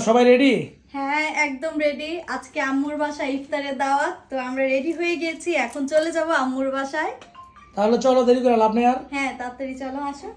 সবাই রেডি হ্যাঁ একদম রেডি আজকে আম্মুর বাসায় ইফতারের দাওয়াত তো আমরা রেডি হয়ে গেছি। এখন চলে যাব আম্মুর বাসায়। তাহলে চলো দেরি করে লাভ নেই আর। হ্যাঁ তাড়াতাড়ি চলো আসো।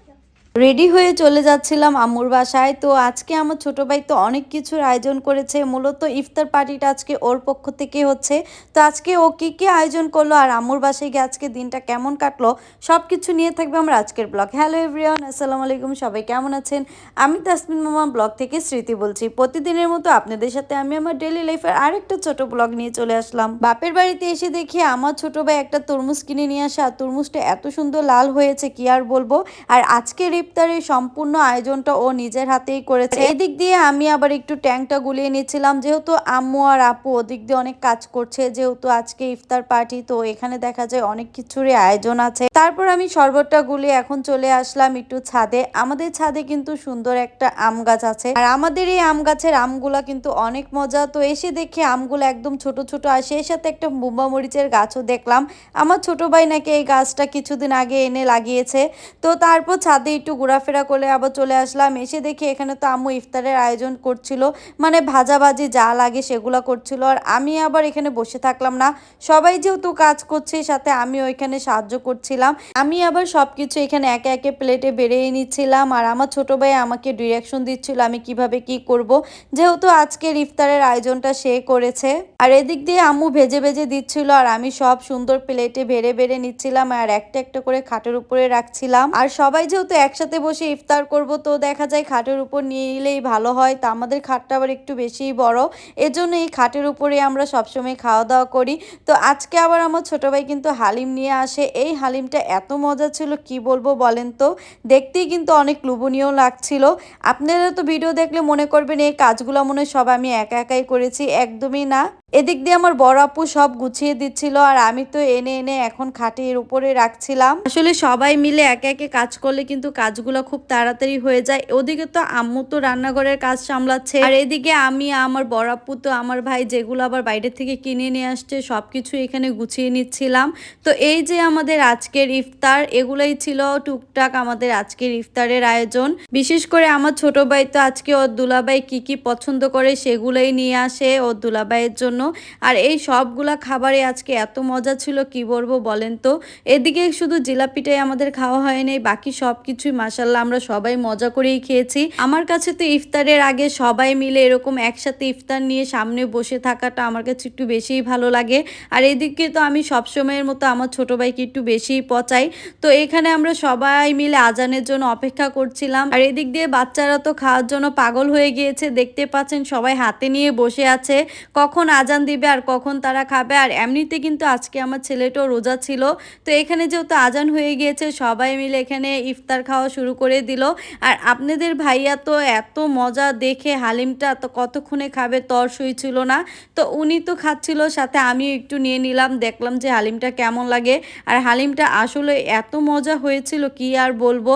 রেডি হয়ে চলে যাচ্ছিলাম আম্মুর বাসায়। তো আজকে আমার ছোট ভাই তো অনেক কিছুর আয়োজন করেছে। মূলত ইফতার পার্টিটা আজকে ওর পক্ষ থেকে হচ্ছে। তো আজকে ও কী কী আয়োজন করল আর আম্মুর বাসায় গিয়ে আজকে দিনটা কেমন কাটলো সব কিছু নিয়ে থাকবে আমার আজকের ব্লগ। হ্যালো এভরিওয়ান আসসালামু আলাইকুম, সবাই কেমন আছেন? আমি তাসমিন মামা, ব্লগ থেকে স্মৃতি বলছি। প্রতিদিনের মতো আপনাদের সাথে আমি আমার ডেলি লাইফের আরেকটা ছোট ব্লগ নিয়ে চলে আসলাম। বাপের বাড়িতে এসে দেখি আমার ছোট ভাই একটা তরমুজ কিনে নিয়ে আসা। তরমুজটা এত সুন্দর লাল হয়েছে, কি আর বলব? আর আজকের ইফতারের সম্পূর্ণ আয়োজনটা ও নিজের হাতেই করেছে। এদিক দিয়ে আমি আবার একটু ট্যাঙ্কটা গুলিয়ে নিচ্ছিলাম। যেহেতু আম্মু আর আপু ওদিক দিয়ে অনেক কাজ করছে, যেহেতু আজকে ইফতার পার্টি, তো এখানে দেখা যায় অনেক কিছুরই আয়োজন আছে। তারপর আমি শরবতটা গুলিয়ে এখন চলে আসলাম একটু ছাদে। আমাদের ছাদে কিন্তু সুন্দর একটা আম গাছ আছে। আর আমাদের এই আম গাছের আমগুলা কিন্তু অনেক মজা। তো এসে দেখি আমগুলো একদম ছোট ছোট। আর সেই সাথে একটা বুম্বা মরিচের গাছও দেখলাম। আমার ছোট ভাই নাকি এই গাছটা কিছুদিন আগে এনে লাগিয়েছে। তো তারপর ছাদে একটু ঘোরাফেরা করে আবার চলে আসলাম। এসে দেখি এখানে তো আম্মু ইফতারের আয়োজন করছিল। মানে ভাজাভাজি যা লাগে সেগুলো করছিল। আর আমি আবার এখানে বসে থাকলাম না। সবাই যেহেতু কাজ করছে, সাথে আমি ওইখানে সাহায্য করছিলাম। আমি আবার সবকিছু এখানে একে একে প্লেটে বেরিয়ে নিচ্ছিলাম। আর আমার ছোট ভাই আমাকে ডিরেকশন দিচ্ছিল আমি কীভাবে কি করব। যেহেতু আজকের ইফতারের আয়োজনটা সে করেছে। আর এদিক দিয়ে আম্মু ভেজে ভেজে দিচ্ছিল। আর আমি সব সুন্দর প্লেটে বেড়ে বেড়ে নিচ্ছিলাম। আর একটা একটা করে খাটের উপরে রাখছিলাম। আর সবাই যেহেতু একসাথে বসে ইফতার করব, তো দেখা যায় খাটের উপর নিয়ে নিলেই ভালো হয়। তা আমাদের খাটটা আবার একটু বেশিই বড়। এজন্য এই খাটের উপরে আমরা সবসময় খাওয়া দাওয়া করি। তো আজকে আবার আমার ছোট ভাই কিন্তু হালিম নিয়ে আসে। এই হালিমটা এত মজা ছিল, কি বলব বলেন তো? দেখতেই কিন্তু অনেক লোভনীয় লাগছিল। আপনারা তো ভিডিও দেখলে মনে করবেন এই কাজগুলো মনে সব আমি একা একাই করেছি, একদমই না। এদিক দিয়ে আমার বড় আপু সব গুছিয়ে দিচ্ছিল আর আমি তো এনে এনে এখন খাটের উপরে রাখছিলাম। আসলে সবাই মিলে একে একে কাজ করলে কিন্তু কাজগুলো খুব তাড়াতাড়ি হয়ে যায়। ওদিকে তো আম্মু তো রান্নাঘরের কাজ সামলাচ্ছে। আর এদিকে আমি, আমার বড় আপু তো আমার ভাই যেগুলো আবার বাইরে থেকে কিনে নিয়ে আসছে, সবকিছু এখানে গুছিয়ে নিচ্ছিলাম। তো এই যে আমাদের আজকের ইফতার, এগুলোই ছিল টুকটাক আমাদের আজকের ইফতারের আয়োজন। বিশেষ করে আমার ছোট ভাই তো আজকে ওর দুলাভাই কি কি পছন্দ করে সেগুলোই নিয়ে আসে ওর দুলাবাইয়ের জন্য। আর এই সবগুলা খাবারে আজকে এত মজা ছিল, কি বলব বলেন তো? এদিকে শুধু জিলাপিটাই আমাদের খাওয়া হয়নি, বাকি সব কিছুই মাসাল্লাহ আমরা সবাই মজা করেই খেয়েছি। আমার কাছে তো ইফতারের আগে সবাই মিলে এরকম একসাথে ইফতার নিয়ে সামনে বসে থাকাটা আমার কাছে একটু বেশিই ভালো লাগে। আর এদিকে তো আমি সবসময়ের মতো আমার ছোট ভাইকে একটু বেশিই পচাই। তো এখানে আমরা সবাই মিলে আজানের জন্য অপেক্ষা করছিলাম। আর এদিক দিয়ে বাচ্চারা তো খাওয়ার জন্য পাগল হয়ে গিয়েছে, দেখতে পাচ্ছেন সবাই হাতে নিয়ে বসে আছে। কখন আজান দিবে আর কখন তারা খাবে, আর এমনিতে কিন্তু আজকে আমার ছেলেটাও রোজা ছিল। তো এখানে যেহেতু আজান হয়ে গিয়েছে, সবাই মিলে এখানে ইফতার খাওয়া শুরু করে দিল। আর আপনাদের ভাইয়া তো এত মজা দেখে হালিমটা তো কতক্ষণে খাবে তর সই ছিল না। তো উনি তো খাচ্ছিল, সাথে আমি একটু নিয়ে নিলাম, দেখলাম যে হালিমটা কেমন লাগে। আর হালিমটা আসলে এত মজা হয়েছিল, কি আর বলব?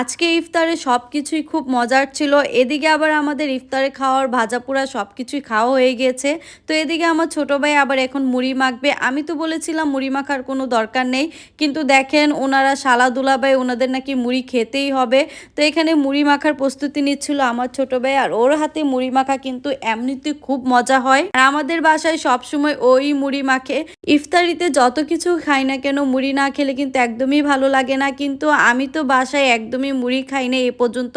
আজকে ইফতারে সব কিছুই খুব মজার ছিল। এদিকে আবার আমাদের ইফতারে খাওয়ার ভাজা পোড়া সব কিছুই খাওয়া হয়ে গিয়েছে তো এদিকে আমার ছোট ভাই আবার এখন মুড়ি মাখবে। আমি তো বলেছিলাম মুড়ি মাখার কোনো দরকার নেই। কিন্তু দেখেন ওনারা শালা দুলাভাই, ওনাদের নাকি মুড়ি খেতেই হবে। তো এখানে মুড়ি মাখার প্রস্তুতি নিচ্ছিল আমার ছোট ভাই। আর ওর হাতে মুড়ি মাখা কিন্তু এমনিতে খুব মজা হয়। আর আমাদের বাসায় সবসময় ওই মুড়ি মাখে। ইফতারিতে যত কিছু খাই না কেন মুড়ি না খেলে কিন্তু একদমই ভালো লাগে না। কিন্তু আমি তো বাসায় একদমই মুড়ি খাই না এ পর্যন্ত।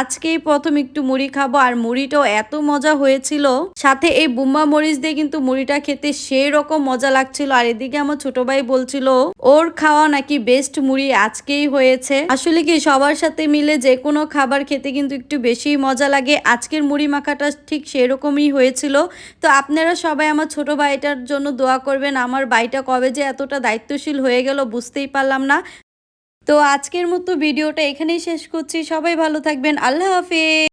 আজকেই প্রথম একটু মুড়ি খাব, আর মুড়িটাও এত মজা হয়েছিল। সাথে এই বুম্বা মরিচ দিয়ে কিন্তু মুড়িটা খেতে সেই রকম মজা লাগছিল। আর এদিকে আমার ছোট ভাই বলছিল, ওর খাওয়া নাকি বেস্ট মুড়ি আজকেই হয়েছে। আসলে কি সবার সাথে মিলে যে কোনো খাবার খেতে কিন্তু একটু বেশি মজা লাগে। আজকের মুড়ি মাখাটা ঠিক সেরকমই হয়েছিল। তো আপনারা সবাই আমার ছোট ভাইটার জন্য দোয়া করবেন। আমার ভাইটা কবে যে এতটা দায়িত্বশীল হয়ে গেল বুঝতেই পারলাম না। তো আজকের মতো ভিডিওটা এখানেই শেষ করছি। সবাই ভালো থাকবেন। আল্লাহ হাফেজ।